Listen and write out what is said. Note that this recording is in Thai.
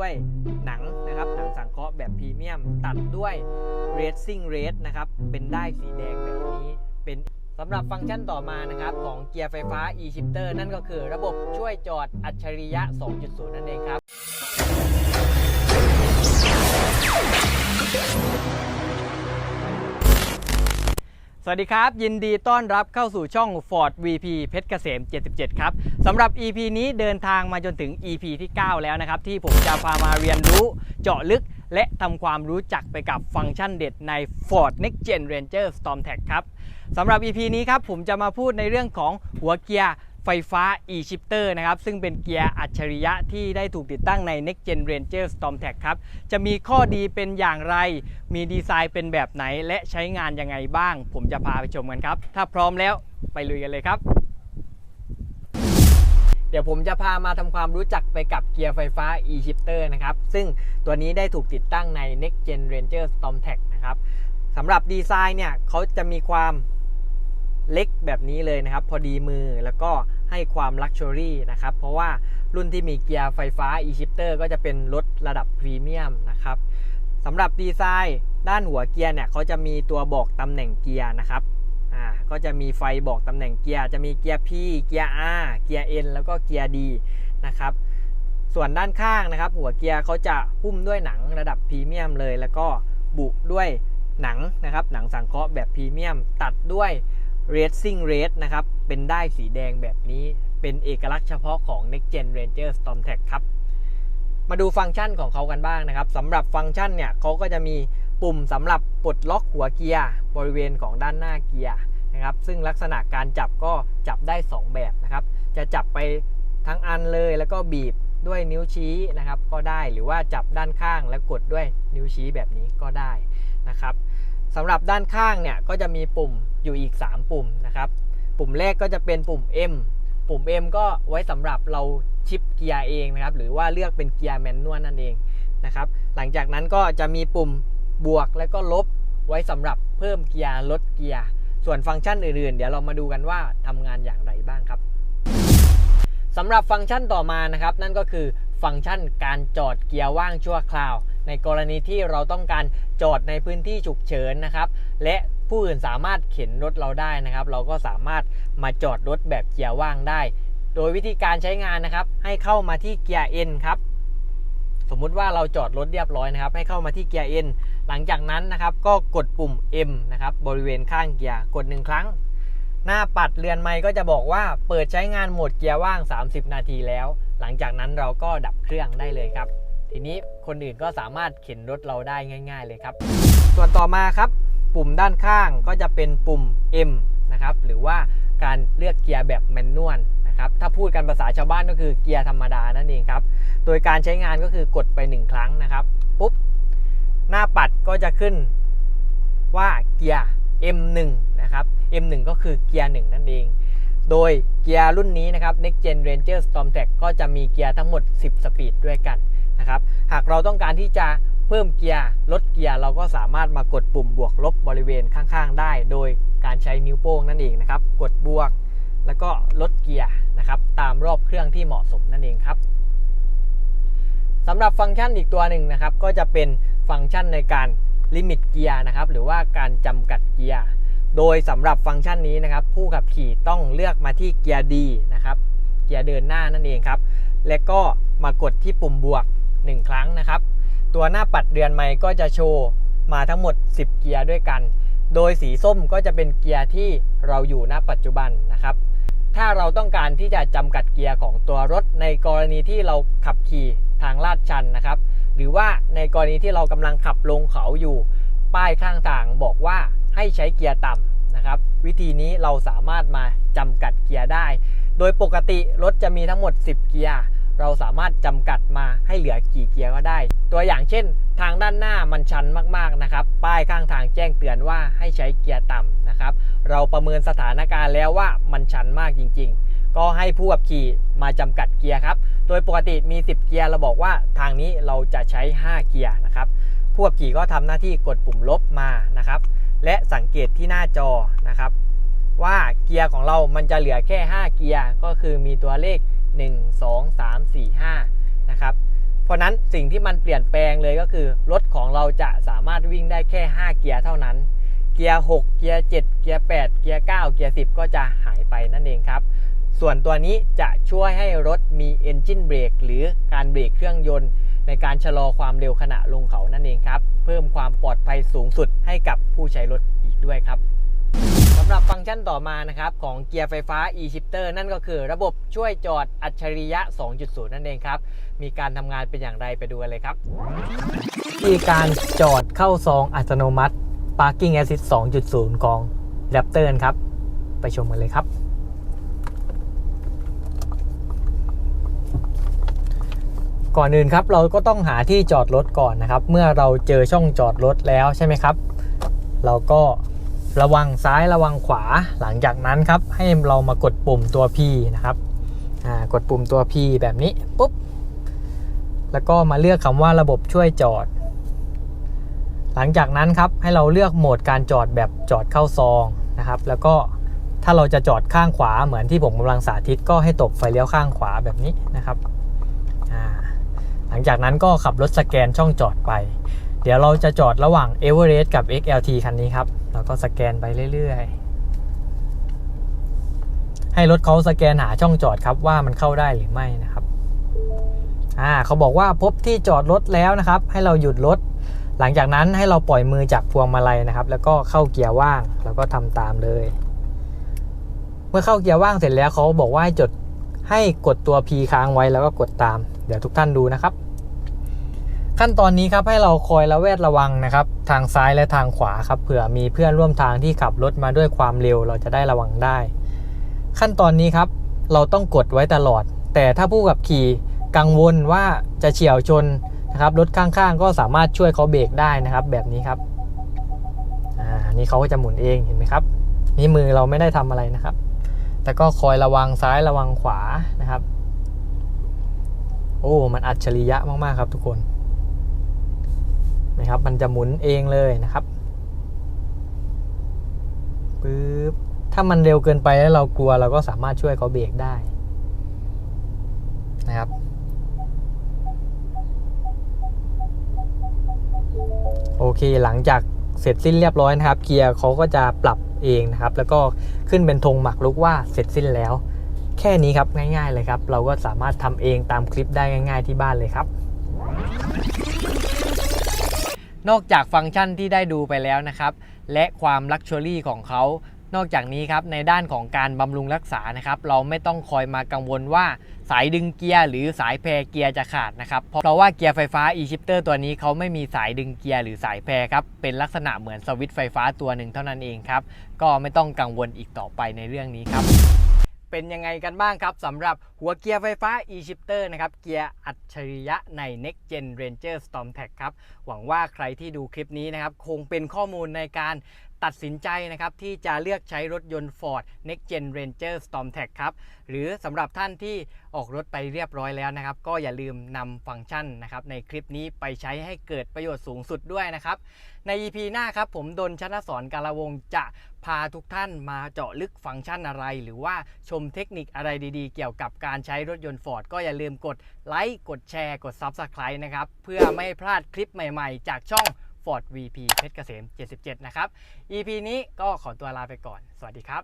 ด้วยหนังนะครับหนังสังเคราะห์แบบพรีเมียม ตัดด้วยเร c ซิ่งเร d นะครับ เป็นได้สีแดงแบบนี้ เป็นสำหรับฟังก์ชันต่อมานะครับ ของเกียร์ไฟฟ้า e-shifter นั่นก็คือระบบช่วยจอดอัจฉริยะ 2.0 นั่นเองครับ สวัสดีครับ ยินดีต้อนรับเข้าสู่ช่อง Ford VP เพชรเกษม 77 ครับสำหรับ EP นี้เดินทางมาจนถึง EP ที่ 9 แล้วนะครับ ที่ผมจะพามาเรียนรู้เจาะลึก และทำความรู้จักไปกับฟังก์ชันเด็ดใน Ford Next Gen Ranger Storm Tech ครับสำหรับ EP นี้ครับผมจะมาพูดในเรื่องของหัวเกียร์ ไฟฟ้า e-shifter นะครับ ซึ่งเป็นเกียร์อัจฉริยะที่ได้ถูกติดตั้งใน Next Gen Ranger Storm Tech ครับ จะมีข้อดีเป็นอย่างไร มีดีไซน์เป็นแบบไหนและใช้งานยังไงบ้าง ผมจะพาไปชมกันครับ ถ้าพร้อมแล้วไปลุยกันเลยครับ เดี๋ยวผมจะพามาทำความรู้จักไปกับเกียร์ไฟฟ้า e-shifter นะครับ ซึ่งตัวนี้ได้ถูกติดตั้งใน Next Gen Ranger Storm Tech นะครับสำหรับดีไซน์เนี่ยเขาจะมีความ เล็กแบบนี้เลยนะครับ พอดีมือแล้วก็ให้ความลักชัวรี่นะครับ เพราะว่ารุ่นที่มีเกียร์ไฟฟ้า e-shifter ก็จะเป็นรถระดับพรีเมียมนะครับสำหรับดีไซน์ด้านหัวเกียร์เนี่ยเขาจะมีตัวบอกตำแหน่งเกียร์นะครับอ่าก็จะมีไฟบอกตำแหน่งเกียร์จะมีเกียร์ P เกียร์ R เกียร์ N แล้วก็เกียร์ D นะครับส่วนด้านข้างนะครับ หัวเกียร์เขาจะหุ้มด้วยหนังระดับพรีเมียมเลย แล้วก็บุด้วยหนังนะครับหนังสังเคราะห์แบบพรีเมียม ตัดด้วย Racing Red นะครับ เป็นได้สีแดงแบบนี้ เป็นเอกลักษณ์เฉพาะของ Next Gen Ranger Storm Tech ครับ มาดูฟังก์ชันของเขากันบ้างนะครับสำหรับฟังก์ชันเนี่ยเขาก็จะมีปุ่มสำหรับปลดล็อกหัวเกียร์บริเวณของด้านหน้าเกียร์นะครับ ซึ่งลักษณะการจับก็จับได้ 2 แบบนะครับ จะจับไปทั้งอันเลยแล้วก็บีบด้วยนิ้วชี้นะครับก็ได้หรือว่าจับด้านข้างแล้วกดด้วยนิ้วชี้แบบนี้ก็ได้นะครับ สำหรับด้านข้างเนี่ยก็จะมีปุ่มอยู่อีก 3 ปุ่มนะครับ ปุ่มแรกก็จะเป็นปุ่ม M ปุ่ม M ก็ไว้สำหรับเราชิปเกียร์เองนะครับ หรือว่าเลือกเป็นเกียร์แมนนวลนั่นเองนะครับ หลังจากนั้นก็จะมีปุ่มบวกและก็ลบไว้สำหรับเพิ่มเกียร์ลดเกียร์ ส่วนฟังก์ชันอื่นๆ เดี๋ยวเรามาดูกันว่าทำงานอย่างไรบ้างครับสำหรับฟังก์ชันต่อมานะครับ นั่นก็คือฟังก์ชันการจอดเกียร์ว่างชั่วคราว ในกรณีที่เราต้องการจอดในพื้นที่ฉุกเฉินนะครับ และผู้อื่นสามารถเข็นรถเราได้นะครับ เราก็สามารถมาจอดรถแบบเกียร์ว่างได้ โดยวิธีการใช้งานนะครับ ให้เข้ามาที่เกียร์ N ครับสมมุติว่าเราจอดรถเรียบร้อยนะครับ ให้เข้ามาที่เกียร์ N หลังจากนั้นนะครับ ก็กดปุ่ม M นะครับ บริเวณข้างเกียร์กด 1 ครั้ง หน้าปัดเรือนไม้ก็จะบอกว่าเปิดใช้งานโหมดเกียร์ว่าง 30 นาทีแล้ว หลังจากนั้นเราก็ดับเครื่องได้เลยครับ ทีนี้คนอื่นก็สามารถเข็นรถเราได้ง่าย ๆ เลยครับ ส่วนต่อมาครับ ปุ่มด้านข้างก็จะเป็นปุ่ม M นะครับหรือว่าการเลือกเกียร์แบบแมนนวลนะครับถ้าพูดกันภาษาชาวบ้านก็คือเกียร์ธรรมดานั่นเองครับโดยการใช้งานก็คือกดไป 1 ครั้งนะครับปุ๊บหน้าปัดก็จะขึ้นว่าเกียร์ M1 นะครับ M1 ก็คือเกียร์ 1 นั่นเอง โดยเกียร์รุ่นนี้นะครับ Next Gen Ranger Storm Tech ก็จะมีเกียร์ทั้งหมด 10 สปีดด้วยกัน นะครับหากเราต้องการที่จะเพิ่มเกียร์ลดเกียร์เราก็สามารถมากดปุ่มบวกลบบริเวณข้างๆ ได้ โดยการใช้นิ้วโป้งนั่นเองนะครับกดบวกแล้วก็ลดเกียร์นะครับตามรอบเครื่องที่เหมาะสมนั่นเองครับสำหรับฟังก์ชันอีกตัวหนึ่งนะครับ ก็จะเป็นฟังก์ชันในการลิมิตเกียร์นะครับหรือว่าการจำกัดเกียร์โดยสำหรับฟังก์ชันนี้นะครับ ผู้ขับขี่ต้องเลือกมาที่เกียร์ดีนะครับเกียร์เดินหน้านั่นเองครับ และก็มากดที่ปุ่มบวก 1 ครั้งนะครับ ตัวหน้าปัดเรือนไม้ก็จะโชว์มาทั้งหมด 10 เกียร์ด้วยกัน โดยสีส้มก็จะเป็นเกียร์ที่เราอยู่ณปัจจุบันนะครับ ถ้าเราต้องการที่จะจำกัดเกียร์ของตัวรถในกรณีที่เราขับขี่ทางลาดชันนะครับ หรือว่าในกรณีที่เรากำลังขับลงเขาอยู่ ป้ายข้างทางบอกว่าให้ใช้เกียร์ต่ำนะครับ วิธีนี้เราสามารถมาจำกัดเกียร์ได้ โดยปกติรถจะมีทั้งหมด 10 เกียร์ เราสามารถจำกัดมาให้เหลือกี่เกียร์ก็ได้ ตัวอย่างเช่น ทางด้านหน้ามันชันมากๆนะครับ ป้ายข้างทางแจ้งเตือนว่าให้ใช้เกียร์ต่ำนะครับ เราประเมินสถานการณ์แล้วว่ามันชันมากจริง ๆ ก็ให้ผู้ขับขี่มาจำกัดเกียร์ครับ โดยปกติมี 10 เกียร์เราบอกว่าทางนี้เราจะใช้ 5 เกียร์นะครับ ผู้ขับขี่ก็ทำหน้าที่กดปุ่มลบมานะครับ และสังเกตที่หน้าจอนะครับ ว่าเกียร์ของเรามันจะเหลือแค่ 5 เกียร์ก็คือมีตัวเลข 1 2 3 4 5นะครับเพราะนั้นสิ่งที่มันเปลี่ยนแปลงเลยก็คือ รถของเราจะสามารถวิ่งได้แค่ 5 เกียร์เท่านั้น เกียร์ 6 เกียร์ 7 เกียร์ 8 เกียร์ 9 เกียร์ 10 ก็จะหายไปนั่นเองครับ ส่วนตัวนี้จะช่วยให้รถมี Engine Brake หรือการเบรกเครื่องยนต์ในการชะลอความเร็วขณะลงเขานั่นเองครับ เพิ่มความปลอดภัยสูงสุดให้กับผู้ใช้รถอีกด้วยครับ ชันต่อมานะครับของเกียร์ไฟฟ้า e-shifter นั่นก็คือระบบช่วยจอดอัจฉริยะ 2.0 นั่นเองครับ มีการทำงานเป็นอย่างไรไปดูกันเลยครับที่การจอดเข้าซองอัตโนมัติ Parking Assist 2.0 ของ Raptor ครับ ไปชมกันเลยครับ ก่อนอื่นครับเราก็ต้องหาที่จอดรถก่อนนะครับ เมื่อเราเจอช่องจอดรถแล้วใช่ไหมครับ เราก็ ระวังซ้ายระวังขวาหลังจากนั้นครับ ให้เรามากดปุ่มตัว P นะครับกดปุ่มตัว P แบบนี้ปุ๊บแล้วก็มาเลือกคำว่าระบบช่วยจอด หลังจากนั้นครับให้เราเลือกโหมดการจอดแบบจอดเข้าซองนะครับ แล้วก็ถ้าเราจะจอดข้างขวาเหมือนที่ผมกำลังสาธิตก็ให้ตบไฟเลี้ยวข้างขวาแบบนี้นะครับหลังจากนั้นก็ขับรถสแกนช่องจอดไป เดี๋ยวเราจะจอดระหว่าง e v e r e s t กับ XLT คันนี้ครับ เราก็สแกนไปเรื่อยๆ ให้รถเขาสแกนหาช่องจอดครับว่ามันเข้าได้หรือไม่นะครับ อ่าเขาบอกว่าพบที่จอดรถแล้วนะครับ ให้เราหยุดรถ หลังจากนั้นให้เราปล่อยมือจากพวงมาลัยนะครับ แล้วก็เข้าเกียร์ว่างแล้วก็ทำตามเลย เมื่อเข้าเกียร์ว่างเสร็จแล้วเขาบอกว่าให้จดให้กดตัว P ค้างไว้แล้วก็กดตาม เดี๋ยวทุกท่านดูนะครับ ขั้นตอนนี้ครับให้เราคอยระแวดระวังนะครับ ทางซ้ายและทางขวาครับเผื่อมีเพื่อนร่วมทางที่ขับรถมาด้วยความเร็วเราจะได้ระวังได้ ขั้นตอนนี้ครับ เราต้องกดไว้ตลอด แต่ถ้าผู้ขับขี่กังวลว่าจะเฉียวชนนะครับรถข้างๆ ก็สามารถช่วยเขาเบรกได้นะครับ แบบนี้ครับอ่านี่เขาก็จะหมุนเองเห็นไหมครับ นี่มือเราไม่ได้ทำอะไรนะครับ แต่ก็คอยระวังซ้ายระวังขวานะครับ โอ้มันอัจฉริยะมากๆครับทุกคน นะครับ มันจะหมุนเองเลยนะครับปึ๊บถ้ามันเร็วเกินไปแล้วเรากลัวเราก็สามารถช่วยเขาเบรกได้นะครับ โอเคหลังจากเสร็จสิ้นเรียบร้อยนะครับ เกียร์เขาก็จะปรับเองนะครับ แล้วก็ขึ้นเป็นธงหมักลุกว่าเสร็จสิ้นแล้ว แค่นี้ครับง่าย ๆ เลยครับ เราก็สามารถทำเองตามคลิปได้ง่าย ๆ ที่บ้านเลยครับ นอกจากฟังก์ชันที่ได้ดูไปแล้วนะครับ และความลักชัวรี่ของเขา นอกจากนี้ครับในด้านของการบำรุงรักษานะครับ เราไม่ต้องคอยมากังวลว่าสายดึงเกียร์หรือสายแพรเกียร์จะขาดนะครับเพราะว่าเกียร์ไฟฟ้า e-shifter ตัวนี้เขาไม่มีสายดึงเกียร์หรือสายแพรครับเป็นลักษณะเหมือนสวิตช์ไฟฟ้าตัวหนึ่งเท่านั้นเองครับก็ไม่ต้องกังวลอีกต่อไปในเรื่องนี้ครับ เป็นยังไงกันบ้างครับสำหรับหัวเกียร์ไฟฟ้า e-shifter นะครับเกียร์อัจฉริยะใน next gen ranger storm tech ครับหวังว่าใครที่ดูคลิปนี้นะครับคงเป็นข้อมูลในการ ตัดสินใจนะครับที่จะเลือกใช้รถยนต์ Ford Next Gen Ranger Storm Tech ครับ หรือสำหรับท่านที่ออกรถไปเรียบร้อยแล้วนะครับ ก็อย่าลืมนำฟังก์ชันนะครับในคลิปนี้ไปใช้ให้เกิดประโยชน์สูงสุดด้วยนะครับ ใน EP หน้าครับ ผมดนชนะสอนการลวงจะพาทุกท่านมาเจาะลึกฟังก์ชันอะไร หรือว่าชมเทคนิคอะไรดีๆ เกี่ยวกับการใช้รถยนต์ Ford ก็อย่าลืมกดไลค์กดแชร์ กด Subscribe นะครับ เพื่อไม่ให้พลาดคลิปใหม่ๆ จากช่อง Ford VP เพชรเกษม 77 นะครับ EP นี้ก็ขอตัวลาไปก่อน สวัสดีครับ